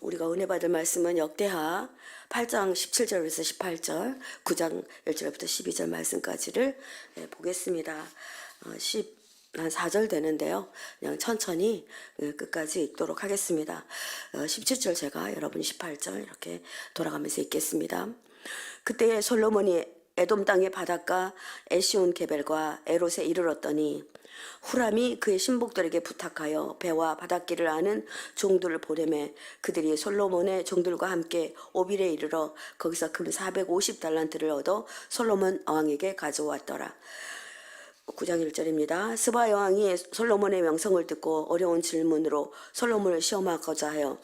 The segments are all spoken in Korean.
우리가 은혜 받을 말씀은 역대하 8장 17절에서 18절, 9장 1절부터 12절 말씀까지를 예, 보겠습니다. 어, 10, 한 4절 되는데요. 그냥 천천히 예, 끝까지 읽도록 하겠습니다. 어, 17절 제가 여러분 18절 이렇게 돌아가면서 읽겠습니다. 그때에 솔로몬이 에돔 땅의 바닷가 에시온 게벨과 에롯에 이르렀더니 후람이 그의 신복들에게 부탁하여 배와 바닷길을 아는 종들을 보내매 그들이 솔로몬의 종들과 함께 오빌에 이르러 거기서 금 450달란트를 얻어 솔로몬 왕에게 가져왔더라. 9장 1절입니다. 스바 여왕이 솔로몬의 명성을 듣고 어려운 질문으로 솔로몬을 시험하고자 하여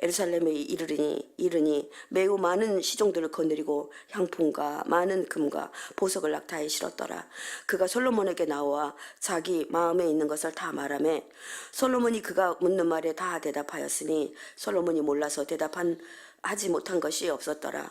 에루살렘에 이르니 이르니 매우 많은 시종들을 거느리고 향품과 많은 금과 보석을 낙타에 실었더라. 그가 솔로몬에게 나와 자기 마음에 있는 것을 다 말하매 솔로몬이 그가 묻는 말에 다 대답하였으니 솔로몬이 몰라서 대답한 하지 못한 것이 없었더라.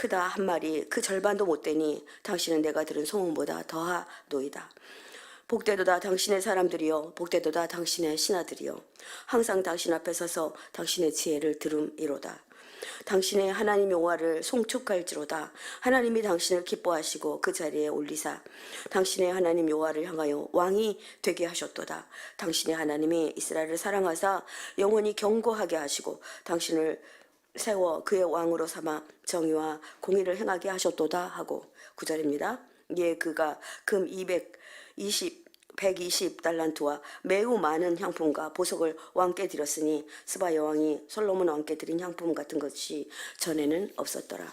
크다 한 말이 그 절반도 못 되니 당신은 내가 들은 소문보다 더하노이다. 복되도다 당신의 사람들이여 복되도다 당신의 신하들이여 항상 당신 앞에 서서 당신의 지혜를 들음이로다. 당신의 하나님 여호와를 송축할지로다 하나님이 당신을 기뻐하시고 그 자리에 올리사 당신의 하나님 여호와를 향하여 왕이 되게 하셨도다 당신의 하나님이 이스라엘을 사랑하사 영원히 경고하게 하시고 당신을 세워 그의 왕으로 삼아 정의와 공의를 행하게 하셨도다 하고 구절입니다. 예 그가 금 220, 120 달란트와 매우 많은 향품과 보석을 왕께 드렸으니 스바 여왕이 솔로몬 왕께 드린 향품 같은 것이 전에는 없었더라.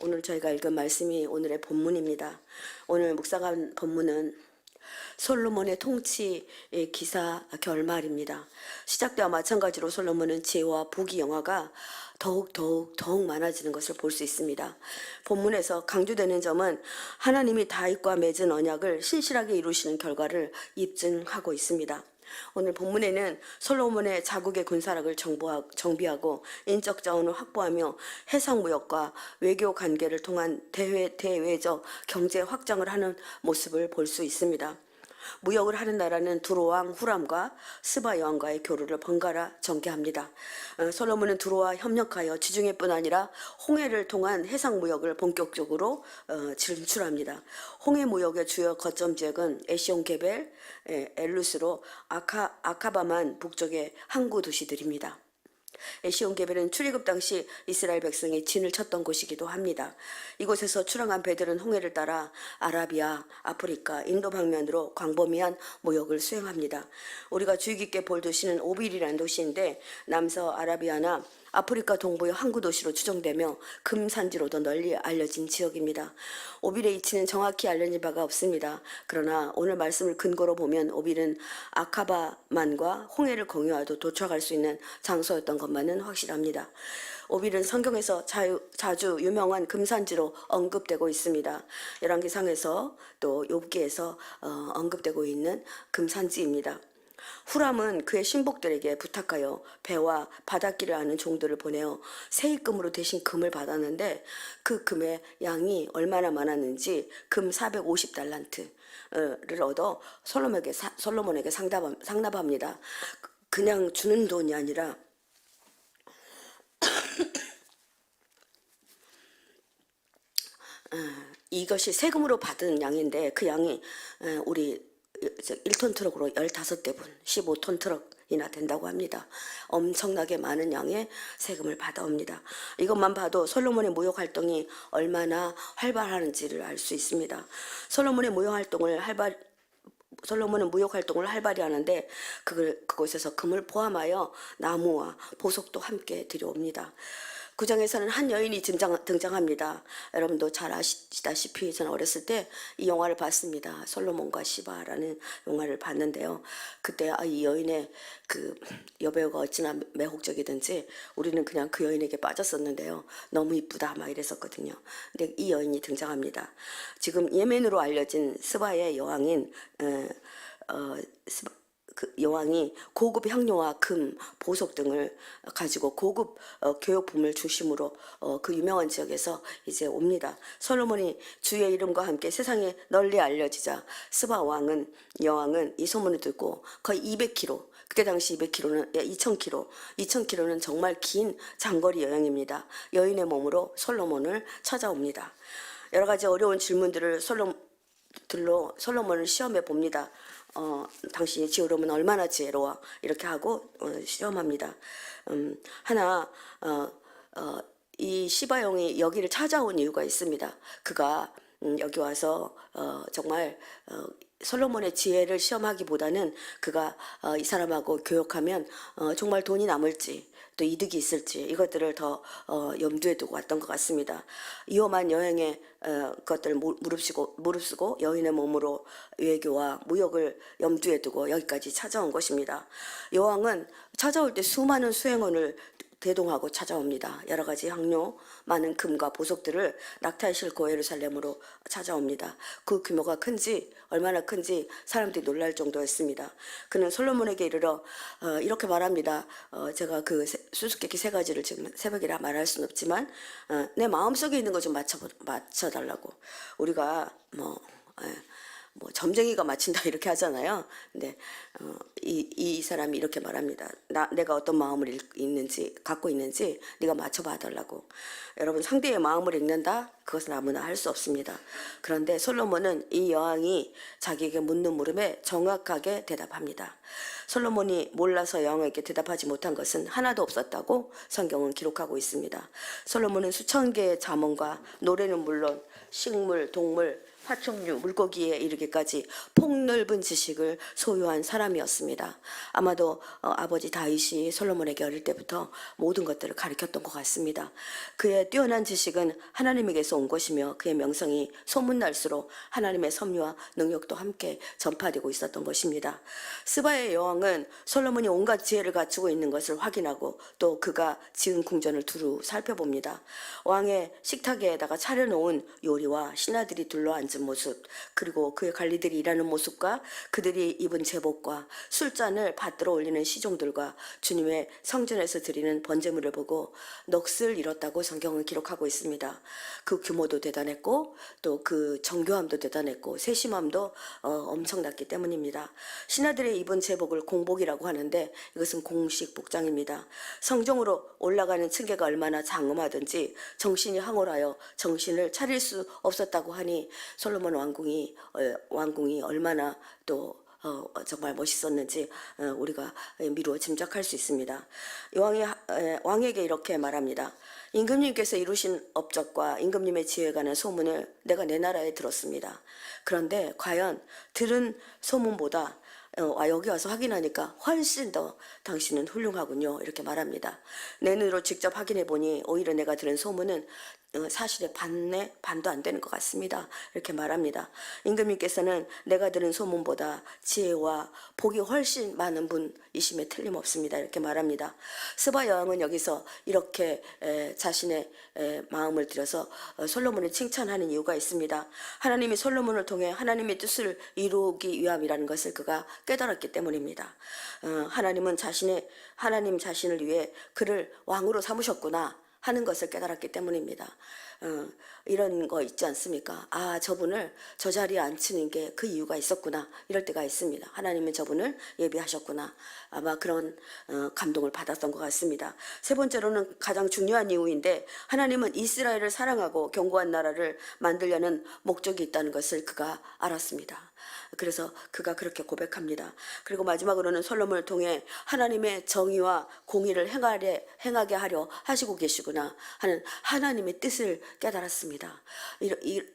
오늘 저희가 읽은 말씀이 오늘의 본문입니다. 오늘 묵상한 본문은 솔로몬의 통치의 기사 결말입니다. 시작 때와 마찬가지로 솔로몬은 지혜와 부귀 영화가 더욱 더욱 더욱 많아지는 것을 볼 수 있습니다. 본문에서 강조되는 점은 하나님이 다윗과 맺은 언약을 신실하게 이루시는 결과를 입증하고 있습니다. 오늘 본문에는 솔로몬의 자국의 군사력을 정비하고 인적 자원을 확보하며 해상 무역과 외교 관계를 통한 대외 대외적 경제 확장을 하는 모습을 볼 수 있습니다. 무역을 하는 나라는 두로왕 후람과 스바 여왕과의 교류를 번갈아 전개합니다. 어, 솔로몬은 두로와 협력하여 지중해뿐 아니라 홍해를 통한 해상 무역을 본격적으로 어, 진출합니다. 홍해 무역의 주요 거점 지역은 에시온 게벨, 에, 엘루스로 아카 아카바만 북쪽의 항구 도시들입니다. 에시온 게벨은 출애굽 당시 이스라엘 백성이 진을 쳤던 곳이기도 합니다. 이곳에서 출항한 배들은 홍해를 따라 아라비아, 아프리카, 인도 방면으로 광범위한 무역을 수행합니다. 우리가 주의 깊게 볼 도시는 오빌이라는 도시인데 남서 아라비아나 아프리카 동부의 항구 도시로 추정되며 금산지로도 널리 알려진 지역입니다. 오빌의 위치는 정확히 알려진 바가 없습니다. 그러나 오늘 말씀을 근거로 보면 오빌은 아카바만과 홍해를 공유하도 도착할 수 있는 장소였던 것만은 확실합니다. 오빌은 성경에서 자유, 자주 유명한 금산지로 언급되고 있습니다. 열왕기상에서 또 욥기에서 어, 언급되고 있는 금산지입니다. 후람은 그의 신복들에게 부탁하여 배와 바닷길을 아는 종들을 보내어 세입금으로 대신 금을 받았는데 그 금의 양이 얼마나 많았는지 금 450달란트를 얻어 솔로몬에게, 사- 솔로몬에게 상답, 상납합니다. 그냥 주는 돈이 아니라 이것이 세금으로 받은 양인데 그 양이 에, 우리 1톤 트럭으로 15대분, 15톤 트럭이나 된다고 합니다. 엄청나게 많은 양의 세금을 받아옵니다. 이것만 봐도 솔로몬의 무역 활동이 얼마나 활발하는지를 알 수 있습니다. 솔로몬의 무역 활동을 활발 솔로몬은 무역 활동을 활발히 하는데 그걸 그곳에서 금을 포함하여 나무와 보석도 함께 들여옵니다. 구장에서는 한 여인이 등장, 등장합니다. 여러분도 잘 아시다시피 저는 어렸을 때 이 영화를 봤습니다. 솔로몬과 시바라는 영화를 봤는데요. 그때 아, 이 여인의 그 여배우가 어찌나 매혹적이든지 우리는 그냥 그 여인에게 빠졌었는데요. 너무 이쁘다 막 이랬었거든요. 근데 이 여인이 등장합니다. 지금 예멘으로 알려진 스바의 여왕인 어, 어, 스바, 그 여왕이 고급 향료와 금, 보석 등을 가지고 고급 어, 교육품을 중심으로 어, 그 유명한 지역에서 이제 옵니다. 솔로몬이 주의 이름과 함께 세상에 널리 알려지자 스바 왕은 여왕은 이 소문을 듣고 거의 200km 그때 당시 200km는 2,000km, 2,000km는 정말 긴 장거리 여행입니다. 여인의 몸으로 솔로몬을 찾아옵니다. 여러 가지 어려운 질문들을 솔로 들로 솔로몬을 시험해 봅니다. 어, 당신이 지혜로우면 얼마나 지혜로워 이렇게 하고 어, 시험합니다. 음, 하나 어, 어, 이 시바용이 여기를 찾아온 이유가 있습니다. 그가 음, 여기 와서 어, 정말 어, 솔로몬의 지혜를 시험하기보다는 그가 어, 이 사람하고 교역하면 어, 정말 돈이 남을지 또 이득이 있을지 이것들을 더 어, 염두에 두고 왔던 것 같습니다. 위험한 여행의 어, 것들을 무- 무릅쓰고 무릅쓰고 여인의 몸으로 외교와 무역을 염두에 두고 여기까지 찾아온 것입니다. 여왕은 찾아올 때 수많은 수행원을 대동하고 찾아옵니다. 여러 가지 향료, 많은 금과 보석들을 낙타에 싣고 예루살렘으로 찾아옵니다. 그 규모가 큰지 얼마나 큰지 사람들이 놀랄 정도였습니다. 그는 솔로몬에게 이르러 어, 이렇게 말합니다. 어, 제가 그 세- 수수께끼 세 가지를 지금 새벽이라 말할 수는 없지만 어, 내 마음속에 있는 거 좀 맞춰 맞춰달라고 우리가 뭐 예, 뭐 점쟁이가 맞힌다 이렇게 하잖아요. 근데 어, 이, 이 사람이 이렇게 말합니다. 나 내가 어떤 마음을 읽, 있는지 갖고 있는지 네가 맞춰봐 달라고. 여러분 상대의 마음을 읽는다 그것은 아무나 할 수 없습니다. 그런데 솔로몬은 이 여왕이 자기에게 묻는 물음에 정확하게 대답합니다. 솔로몬이 몰라서 여왕에게 대답하지 못한 것은 하나도 없었다고 성경은 기록하고 있습니다. 솔로몬은 수천 개의 자문과 노래는 물론 식물, 동물, 파충류, 물고기에 이르기까지 폭넓은 지식을 소유한 사람이었습니다. 아마도 어, 아버지 다윗이 솔로몬에게 어릴 때부터 모든 것들을 가르쳤던 것 같습니다. 그의 뛰어난 지식은 하나님에게서 온 것이며 그의 명성이 소문날수록 하나님의 섭리와 능력도 함께 전파되고 있었던 것입니다. 스바의 여왕은 솔로몬이 온갖 지혜를 갖추고 있는 것을 확인하고 또 그가 지은 궁전을 두루 살펴봅니다. 왕의 식탁에다가 차려놓은 요리와 신하들이 둘러앉은 모습 그리고 그의 관리들이 일하는 모습과 그들이 입은 제복과 술잔을 받들어 올리는 시종들과 주님의 성전에서 드리는 번제물을 보고 넋을 잃었다고 성경은 기록하고 있습니다. 그 규모도 대단했고 또 그 정교함도 대단했고 세심함도 어, 엄청났기 때문입니다. 신하들의 입은 제복을 공복이라고 하는데 이것은 공식 복장입니다. 성정으로 올라가는 층계가 얼마나 장엄하든지 정신이 황홀하여 정신을 차릴 수 없었다고 하니 솔로몬 왕궁이 어, 왕궁이 얼마나 또 어, 정말 멋있었는지 어, 우리가 미루어 짐작할 수 있습니다. 왕이 에, 왕에게 이렇게 말합니다. 임금님께서 이루신 업적과 임금님의 지혜에 관한 소문을 내가 내 나라에 들었습니다. 그런데 과연 들은 소문보다 어, 아, 여기 와서 확인하니까 훨씬 더 당신은 훌륭하군요. 이렇게 말합니다. 내 눈으로 직접 확인해 보니 오히려 내가 들은 소문은 어, 사실의 반내 반도 안 되는 것 같습니다. 이렇게 말합니다. 임금님께서는 내가 들은 소문보다 지혜와 복이 훨씬 많은 분이심에 틀림없습니다. 이렇게 말합니다. 스바 여왕은 여기서 이렇게 에, 자신의 에, 마음을 들여서 어, 솔로몬을 칭찬하는 이유가 있습니다. 하나님이 솔로몬을 통해 하나님의 뜻을 이루기 위함이라는 것을 그가 깨달았기 때문입니다. 어, 하나님은 자신의 하나님 자신을 위해 그를 왕으로 삼으셨구나. 하는 것을 깨달았기 때문입니다. 어, 이런 거 있지 않습니까? 아, 저분을 저 자리에 앉히는 게 그 이유가 있었구나. 이럴 때가 있습니다. 하나님은 저분을 예비하셨구나. 아마 그런 어, 감동을 받았던 것 같습니다. 세 번째로는 가장 중요한 이유인데 하나님은 이스라엘을 사랑하고 견고한 나라를 만들려는 목적이 있다는 것을 그가 알았습니다. 그래서 그가 그렇게 고백합니다. 그리고 마지막으로는 솔로몬을 통해 하나님의 정의와 공의를 행하려, 행하게 하려 하시고 계시구나 하는 하나님의 뜻을 깨달았습니다.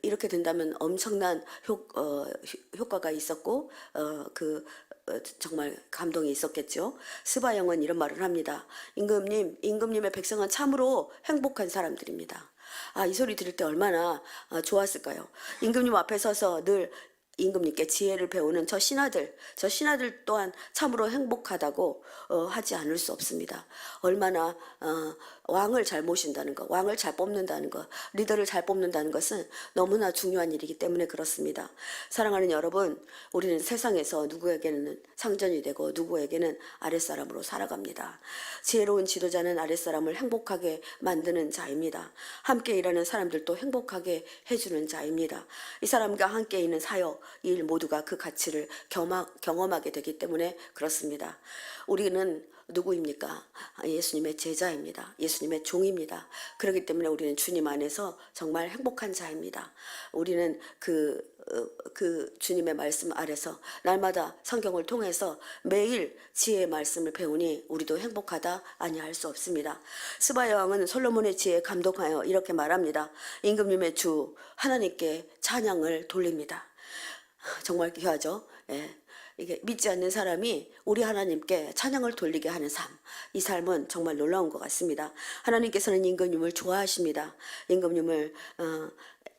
이렇게 된다면 엄청난 효, 어, 효- 효과가 있었고 어, 그 어, 정말 감동이 있었겠죠. 스바 영은 이런 말을 합니다. 임금님, 임금님의 백성은 참으로 행복한 사람들입니다. 아, 이 소리 들을 때 얼마나 아, 좋았을까요? 임금님 앞에 서서 늘 임금님께 지혜를 배우는 저 신하들, 저 신하들 또한 참으로 행복하다고 어, 하지 않을 수 없습니다. 얼마나 어, 왕을 잘 모신다는 것, 왕을 잘 뽑는다는 것, 리더를 잘 뽑는다는 것은 너무나 중요한 일이기 때문에 그렇습니다. 사랑하는 여러분, 우리는 세상에서 누구에게는 상전이 되고 누구에게는 아랫사람으로 살아갑니다. 지혜로운 지도자는 아랫사람을 행복하게 만드는 자입니다. 함께 일하는 사람들도 행복하게 해주는 자입니다. 이 사람과 함께 있는 사역, 일 모두가 그 가치를 경험하게 되기 때문에 그렇습니다. 우리는 누구입니까? 아, 예수님의 제자입니다. 예수님의 종입니다. 그렇기 때문에 우리는 주님 안에서 정말 행복한 자입니다. 우리는 그, 어, 그 주님의 말씀 아래서 날마다 성경을 통해서 매일 지혜의 말씀을 배우니 우리도 행복하다 아니할 수 없습니다. 스바 여왕은 솔로몬의 지혜에 감동하여 이렇게 말합니다. 임금님의 주 하나님께 찬양을 돌립니다. 정말 귀하죠. 예. 이게 믿지 않는 사람이 우리 하나님께 찬양을 돌리게 하는 삶. 이 삶은 정말 놀라운 것 같습니다. 하나님께서는 임금님을 좋아하십니다. 임금님을 어,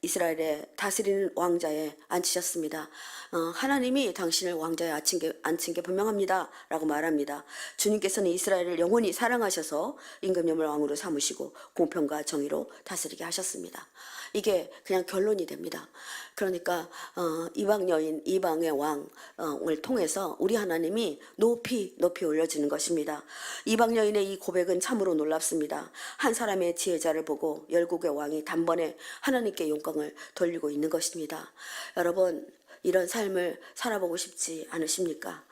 이스라엘의 다스리는 왕자에 앉히셨습니다. 어, 하나님이 당신을 왕자에 앉힌 게, 앉힌 게 분명합니다. 라고 말합니다. 주님께서는 이스라엘을 영원히 사랑하셔서 임금님을 왕으로 삼으시고 공평과 정의로 다스리게 하셨습니다. 이게 그냥 결론이 됩니다. 그러니까 어, 이방 여인, 이방의 왕을 통해서 우리 하나님이 높이 높이 올려지는 것입니다. 이방 여인의 이 고백은 참으로 놀랍습니다. 한 사람의 지혜자를 보고 열국의 왕이 단번에 하나님께 영광을 돌리고 있는 것입니다. 여러분 이런 삶을 살아보고 싶지 않으십니까?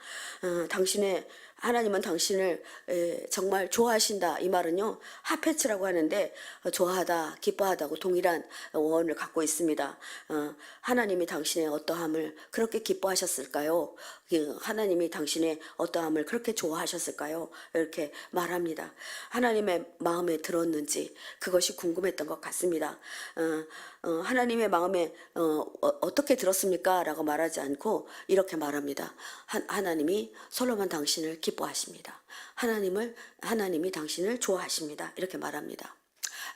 어, 당신의 하나님은 당신을 에, 정말 좋아하신다. 이 말은요, 하페츠라고 하는데, 어, 좋아하다, 기뻐하다고 동일한 원을 갖고 있습니다. 어, 하나님이 당신의 어떠함을 그렇게 기뻐하셨을까요? 그 하나님이 당신의 어떠함을 그렇게 좋아하셨을까요? 이렇게 말합니다. 하나님의 마음에 들었는지 그것이 궁금했던 것 같습니다. 어, 어, 하나님의 마음에 어, 어, 떻게 들었습니까? 라고 말하지 않고 이렇게 말합니다. 하, 하나님이 솔로몬 당신을 기뻐하십니다. 하나님을 하나님이 당신을 좋아하십니다. 이렇게 말합니다.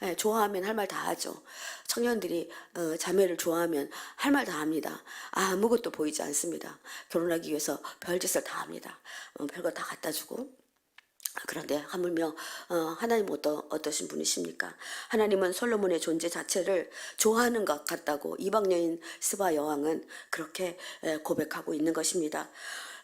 예, 좋아하면 할 말 다 하죠. 청년들이 어, 자매를 좋아하면 할 말 다 합니다. 아무것도 보이지 않습니다. 결혼하기 위해서 별짓을 다 합니다. 어, 별거 다 갖다 주고 그런데 하물며 어, 하나님 어떠, 어떠신 분이십니까? 하나님은 솔로몬의 존재 자체를 좋아하는 것 같다고 이방 여인 스바 여왕은 그렇게 에, 고백하고 있는 것입니다.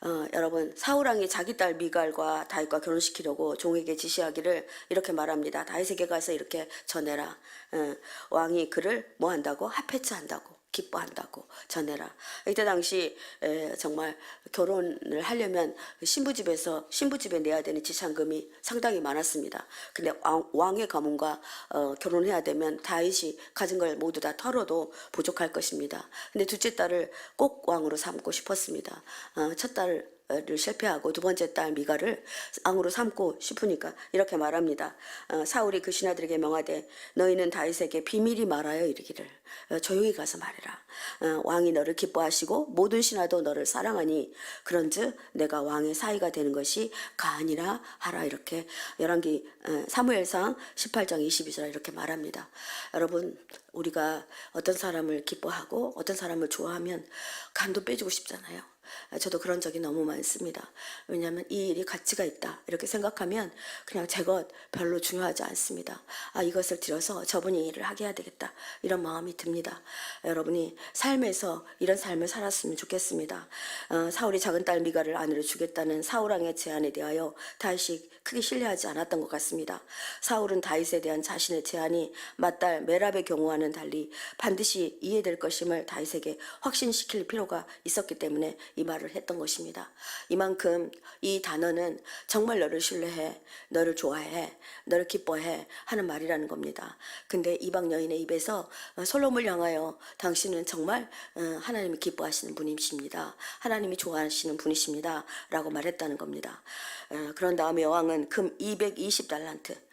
어, 여러분 사울 왕이 자기 딸 미갈과 다윗과 결혼시키려고 종에게 지시하기를 이렇게 말합니다. 다윗에게 가서 이렇게 전해라. 어, 왕이 그를 뭐 한다고 하페츠 한다고. 기뻐한다고 전해라. 이때 당시 에, 정말 결혼을 하려면 신부집에서 신부집에 내야 되는 지참금이 상당히 많았습니다. 근데 왕, 의 가문과 어, 결혼해야 되면 다윗이 가진 걸 모두 다 털어도 부족할 것입니다. 근데 둘째 딸을 꼭 왕으로 삼고 싶었습니다. 어, 첫 딸을 실패하고 두 번째 딸 미가를 왕으로 삼고 싶으니까 이렇게 말합니다. 어, 사울이 그 신하들에게 명하되 너희는 다윗에게 비밀이 말하여 이르기를 어, 조용히 가서 말해라. 어, 왕이 너를 기뻐하시고 모든 신하도 너를 사랑하니 그런즉 내가 왕의 사이가 되는 것이 가아니라 하라 이렇게 열왕기 어, 사무엘상 18장 22절 이렇게 말합니다. 여러분 우리가 어떤 사람을 기뻐하고 어떤 사람을 좋아하면 간도 빼주고 싶잖아요. 아, 저도 그런 적이 너무 많습니다. 왜냐하면 이 일이 가치가 있다 이렇게 생각하면 그냥 제 것 별로 중요하지 않습니다. 아 이것을 들여서 저분이 일을 하게 해야 되겠다 이런 마음이 듭니다. 여러분이 삶에서 이런 삶을 살았으면 좋겠습니다. 어, 사울이 작은 딸 미가를 아내로 주겠다는 사울왕의 제안에 대하여 다윗이 크게 신뢰하지 않았던 것 같습니다. 사울은 다윗에 대한 자신의 제안이 맏딸 메랍의 경우와는 달리 반드시 이해될 것임을 다윗에게 확신시킬 필요가 있었기 때문에 이 말을 했던 것입니다. 이만큼 이 단어는 정말 너를 신뢰해, 너를 좋아해, 너를 기뻐해 하는 말이라는 겁니다. 근데 이방 여인의 입에서 어, 솔로몬을 향하여 당신은 정말 어, 하나님이 기뻐하시는 분이십니다. 하나님이 좋아하시는 분이십니다. 라고 말했다는 겁니다. 어, 그런 다음에 여왕은 금 220달란트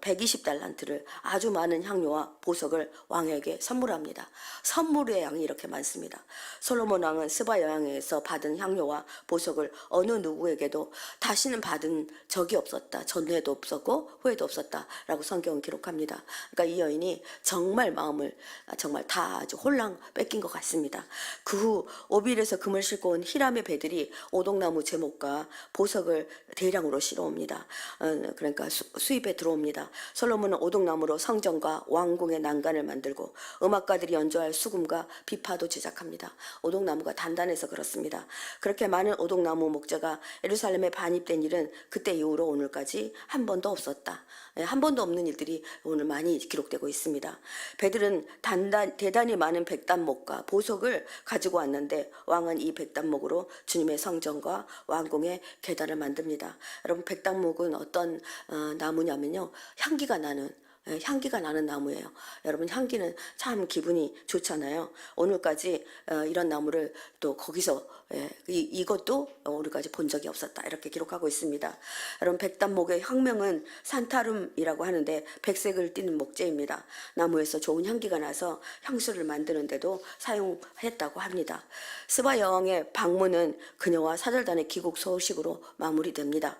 120달란트를 아주 많은 향료와 보석을 왕에게 선물합니다. 선물의 양이 이렇게 많습니다. 솔로몬 왕은 스바 여왕에서 받은 향료와 보석을 어느 누구에게도 다시는 받은 적이 없었다. 전에도 없었고 후에도 없었다라고 성경은 기록합니다. 그러니까 이 여인이 정말 마음을 정말 다 아주 홀랑 뺏긴 것 같습니다. 그 후 오빌에서 금을 싣고 온 히람의 배들이 오동나무 제목과 보석을 대량으로 실어옵니다. 어, 그러니까 수, 수입에 들어옵니다. 솔로몬은 오동나무로 성전과 왕궁의 난간을 만들고 음악가들이 연주할 수금과 비파도 제작합니다. 오동나무가 단단해서 그렇습니다. 그렇게 많은 오동나무 목재가 예루살렘에 반입된 일은 그때 이후로 오늘까지 한 번도 없었다. 예, 한 번도 없는 일들이 오늘 많이 기록되고 있습니다. 배들은 단단, 대단히 많은 백단목과 보석을 가지고 왔는데 왕은 이 백단목으로 주님의 성전과 왕궁의 계단을 만듭니다. 여러분 백단목은 어떤 어, 나무냐면요 향기가 나는 예, 향기가 나는 나무예요. 여러분 향기는 참 기분이 좋잖아요. 오늘까지 어, 이런 나무를 또 거기서 예, 이, 이것도 오늘까지 본 적이 없었다 이렇게 기록하고 있습니다. 여러분 백단목의 학명은 산타름이라고 하는데 백색을 띠는 목재입니다. 나무에서 좋은 향기가 나서 향수를 만드는데도 사용했다고 합니다. 스바 여왕의 방문은 그녀와 사절단의 귀국 소식으로 마무리됩니다.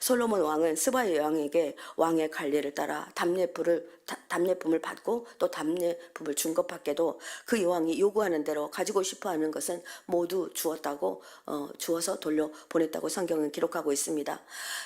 솔로몬 왕은 스바 여왕에게 왕의 관례를 따라 답례품을 답례품을 받고 또 답례품을 준 것 밖에도 그 여왕이 요구하는 대로 가지고 싶어 하는 것은 모두 주었다고 어, 주어서 돌려 보냈다고 성경은 기록하고 있습니다.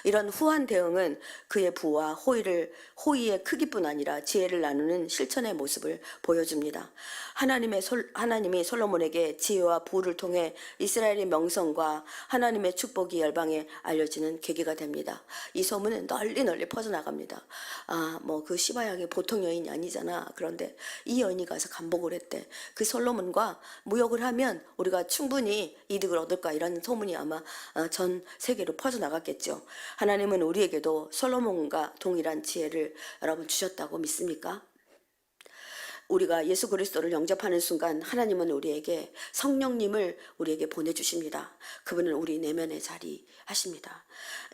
이런 후한 대응은 그의 부와 호의를 호의의 크기뿐 아니라 지혜를 나누는 실천의 모습을 보여줍니다. 하나님의 솔, 하나님이 솔로몬에게 지혜와 부를 통해 이스라엘의 명성과 하나님의 축복이 열방에 알려지는 계기가 됩니다. 이 소문은 널리 널리 퍼져나갑니다. 아, 뭐 그 시바양이 보통 여인이 아니잖아. 그런데 이 여인이 가서 감복을 했대. 그 솔로몬과 무역을 하면 우리가 충분히 이득을 얻을까 이런 소문이 아마 어, 전 세계로 퍼져나갔겠죠. 하나님은 우리에게도 솔로몬과 동일한 지혜를 여러분 주셨다고 믿습니까? 우리가 예수 그리스도를 영접하는 순간 하나님은 우리에게 성령님을 우리에게 보내주십니다. 그분은 우리 내면에 자리하십니다.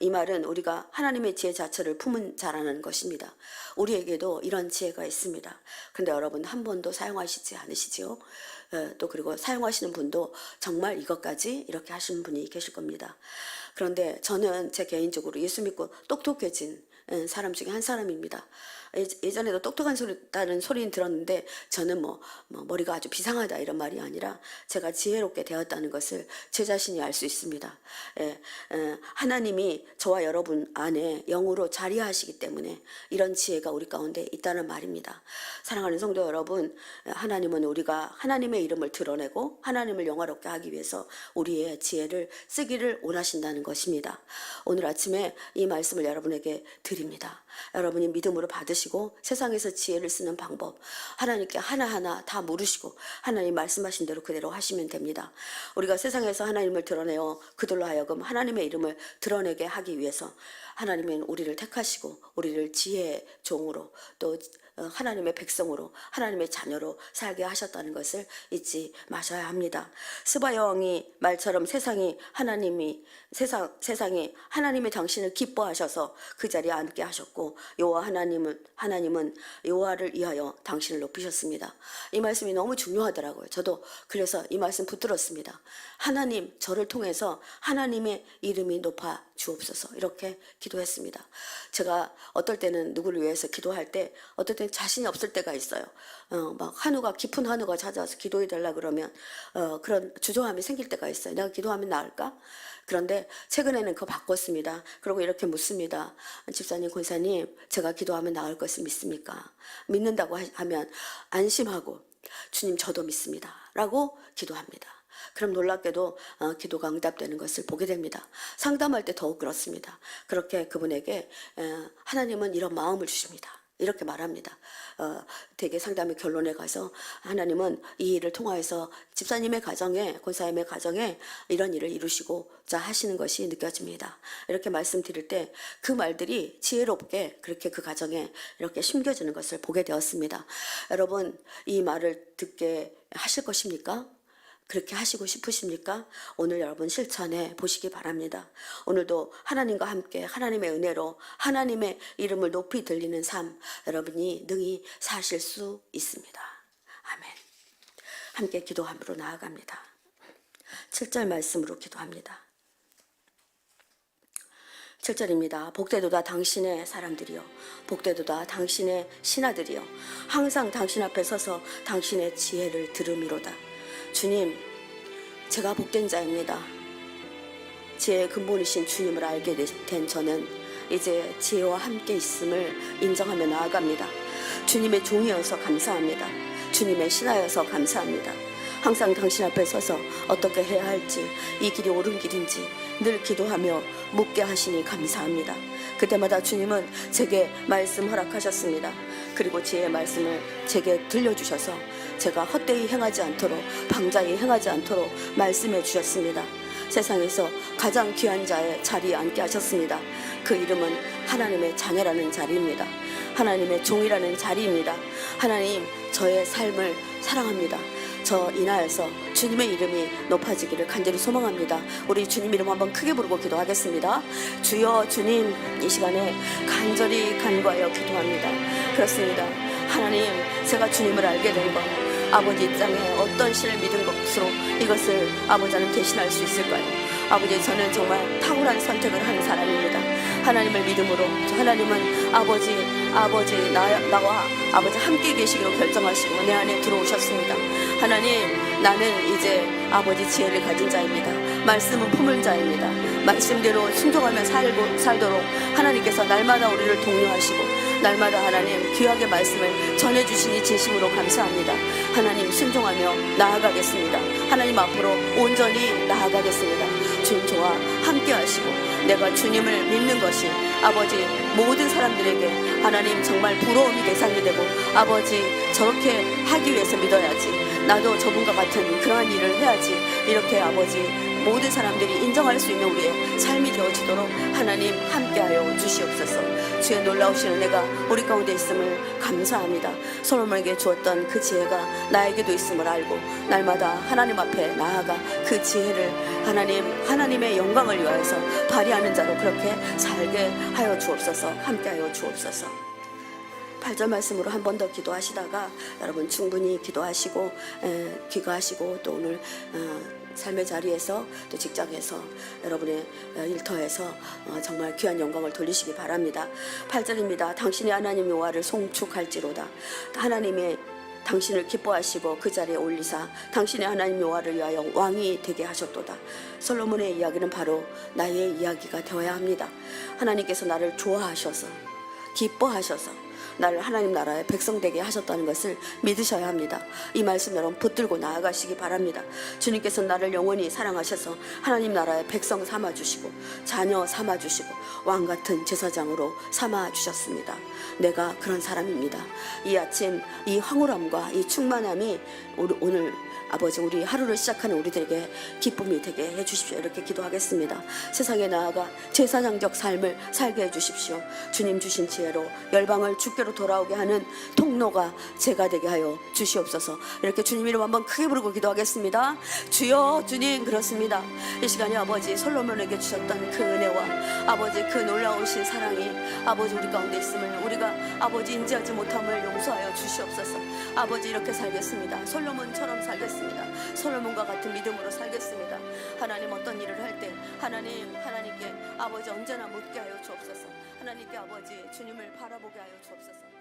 이 말은 우리가 하나님의 지혜 자체를 품은 자라는 것입니다. 우리에게도 이런 지혜가 있습니다. 근데 여러분 한 번도 사용하시지 않으시지요? 어, 또 그리고 사용하시는 분도 정말 이것까지 이렇게 하시는 분이 계실 겁니다. 그런데 저는 제 개인적으로 예수 믿고 똑똑해진 어, 사람 중에 한 사람입니다. 예- 예전에도 똑똑한 소리다는 소리는 들었는데 저는 뭐, 뭐 머리가 아주 비상하다 이런 말이 아니라 제가 지혜롭게 되었다는 것을 제 자신이 알 수 있습니다. 예, 에, 하나님이 저와 여러분 안에 영으로 자리하시기 때문에 이런 지혜가 우리 가운데 있다는 말입니다. 사랑하는 성도 여러분, 하나님은 우리가 하나님의 이름을 드러내고 하나님을 영화롭게 하기 위해서 우리의 지혜를 쓰기를 원하신다는 것입니다. 오늘 아침에 이 말씀을 여러분에게 드립니다. 여러분이 믿음으로 받으시 고 세상에서 지혜를 쓰는 방법 하나님께 하나하나 다 물으시고 하나님 말씀하신 대로 그대로 하시면 됩니다. 우리가 세상에서 하나님을 드러내어 그들로 하여금 하나님의 이름을 드러내게 하기 위해서 하나님은 우리를 택하시고 우리를 지혜의 종으로 또 어, 하나님의 백성으로 하나님의 자녀로 살게 하셨다는 것을 잊지 마셔야 합니다. 스바 여왕이 말처럼 세상이 하나님이 세상 세상이 하나님의 당신을 기뻐하셔서 그 자리에 앉게 하셨고 여호와 하나님은 하나님은 여호와를 위하여 당신을 높이셨습니다. 이 말씀이 너무 중요하더라고요. 저도 그래서 이 말씀 붙들었습니다. 하나님 저를 통해서 하나님의 이름이 높아 주옵소서 이렇게 기도했습니다. 제가 어떨 때는 누구를 위해서 기도할 때 어떨 때는 자신이 없을 때가 있어요. 어, 막 한우가 깊은 한우가 찾아와서 기도해 달라 그러면 어, 그런 주저함이 생길 때가 있어요. 내가 기도하면 나을까? 그런데 최근에는 그거 바꿨습니다. 그리고 이렇게 묻습니다. 집사님, 권사님, 제가 기도하면 나을 것을 믿습니까? 믿는다고 하- 하면 안심하고 주님 저도 믿습니다. 라고 기도합니다. 그럼 놀랍게도 어, 기도가 응답되는 것을 보게 됩니다. 상담할 때 더욱 그렇습니다. 그렇게 그분에게 에, 하나님은 이런 마음을 주십니다. 이렇게 말합니다. 어, 되게 상담의 결론에 가서 하나님은 이 일을 통하여서 집사님의 가정에 권사님의 가정에 이런 일을 이루시고자 하시는 것이 느껴집니다. 이렇게 말씀드릴 때 그 말들이 지혜롭게 그렇게 그 가정에 이렇게 심겨지는 것을 보게 되었습니다. 여러분 이 말을 듣게 하실 것입니까? 그렇게 하시고 싶으십니까? 오늘 여러분 실천해 보시기 바랍니다. 오늘도 하나님과 함께 하나님의 은혜로 하나님의 이름을 높이 들리는 삶 여러분이 능히 사실 수 있습니다. 아멘. 함께 기도 함으로 나아갑니다. 7절 말씀으로 기도합니다. 7절입니다. 복되도다 당신의 사람들이요. 복되도다 당신의 신하들이요. 항상 당신 앞에 서서 당신의 지혜를 들음이로다. 주님, 제가 복된 자입니다. 지혜의 근본이신 주님을 알게 된 저는 이제 지혜와 함께 있음을 인정하며 나아갑니다. 주님의 종이어서 감사합니다. 주님의 신하여서 감사합니다. 항상 당신 앞에 서서 어떻게 해야 할지 이 길이 옳은 길인지 늘 기도하며 묻게 하시니 감사합니다. 그때마다 주님은 제게 말씀 허락하셨습니다. 그리고 지혜의 말씀을 제게 들려주셔서 제가 헛되이 행하지 않도록 방자히 행하지 않도록 말씀해 주셨습니다. 세상에서 가장 귀한 자의 자리에 앉게 하셨습니다. 그 이름은 하나님의 자녀라는 자리입니다. 하나님의 종이라는 자리입니다. 하나님, 저의 삶을 사랑합니다. 저 인하여서 주님의 이름이 높아지기를 간절히 소망합니다. 우리 주님 이름 한번 크게 부르고 기도하겠습니다. 주여 주님 이 시간에 간절히 간구하여 기도합니다. 그렇습니다. 하나님 제가 주님을 알게 된 것. 아버지 입장에 어떤 신을 믿은 것으로 이것을 아버지는 대신할 수 있을까요? 아버지 저는 정말 탁월한 선택을 한 사람입니다. 하나님을 믿음으로 하나님은 아버지 아버지 나, 나와 아버지 함께 계시기로 결정하시고 내 안에 들어오셨습니다. 하나님 나는 이제 아버지 지혜를 가진 자입니다. 말씀은 품은 자입니다. 말씀대로 순종하며 살고 살도록 하나님께서 날마다 우리를 독려하시고 날마다 하나님 귀하게 말씀을 전해주시니 진심으로 감사합니다. 하나님 순종하며 나아가겠습니다. 하나님 앞으로 온전히 나아가겠습니다. 주님 저와 함께 하시고 내가 주님을 믿는 것이 아버지 모든 사람들에게 하나님 정말 부러움이 대상이 되고 아버지 저렇게 하기 위해서 믿어야지 나도 저분과 같은 그러한 일을 해야지 이렇게 아버지 모든 사람들이 인정할 수 있는 우리의 삶이 되어지도록 하나님 함께하여 주시옵소서. 주의 놀라우신 은혜가 우리 가운데 있음을 감사합니다. 솔로몬에게 주었던 그 지혜가 나에게도 있음을 알고 날마다 하나님 앞에 나아가 그 지혜를 하나님 하나님의 영광을 위하여서 발휘하는 자로 그렇게 살게 하여 주옵소서. 함께하여 주옵소서. 8절 말씀으로 한 번 더 기도하시다가 여러분 충분히 기도하시고 에, 귀가하시고 또 오늘 어, 삶의 자리에서 또 직장에서 여러분의 어, 일터에서 어, 정말 귀한 영광을 돌리시기 바랍니다. 8절입니다. 당신이 하나님 여호와를 송축할지로다. 하나님의 당신을 기뻐하시고 그 자리에 올리사 당신의 하나님 여호와를 위하여 왕이 되게 하셨도다. 솔로몬의 이야기는 바로 나의 이야기가 되어야 합니다. 하나님께서 나를 좋아하셔서 기뻐하셔서 나를 하나님 나라의 백성 되게 하셨다는 것을 믿으셔야 합니다. 이 말씀 여러분 붙들고 나아가시기 바랍니다. 주님께서 나를 영원히 사랑하셔서 하나님 나라의 백성 삼아 주시고 자녀 삼아 주시고 왕 같은 제사장으로 삼아 주셨습니다. 내가 그런 사람입니다. 이 아침 이 황홀함과 이 충만함이 오늘 아버지 우리 하루를 시작하는 우리들에게 기쁨이 되게 해주십시오. 이렇게 기도하겠습니다. 세상에 나아가 제사장적 삶을 살게 해주십시오. 주님 주신 지혜로 열방을 주께로 돌아오게 하는 통로가 제가 되게 하여 주시옵소서. 이렇게 주님 이름 한번 크게 부르고 기도하겠습니다. 주여 주님 그렇습니다. 이 시간에 아버지 솔로몬에게 주셨던 그 은혜와 아버지 그 놀라우신 사랑이 아버지 우리 가운데 있음을 우리가 아버지 인지하지 못함을 용서하여 주시옵소서. 아버지 이렇게 살겠습니다. 솔로몬처럼 살겠습니다. 솔로몬과 같은 믿음으로 살겠습니다. 하나님 어떤 일을 할 때 하나님 하나님께 아버지 언제나 묻게 하여 주옵소서. 하나님께 아버지 주님을 바라보게 하여 주옵소서.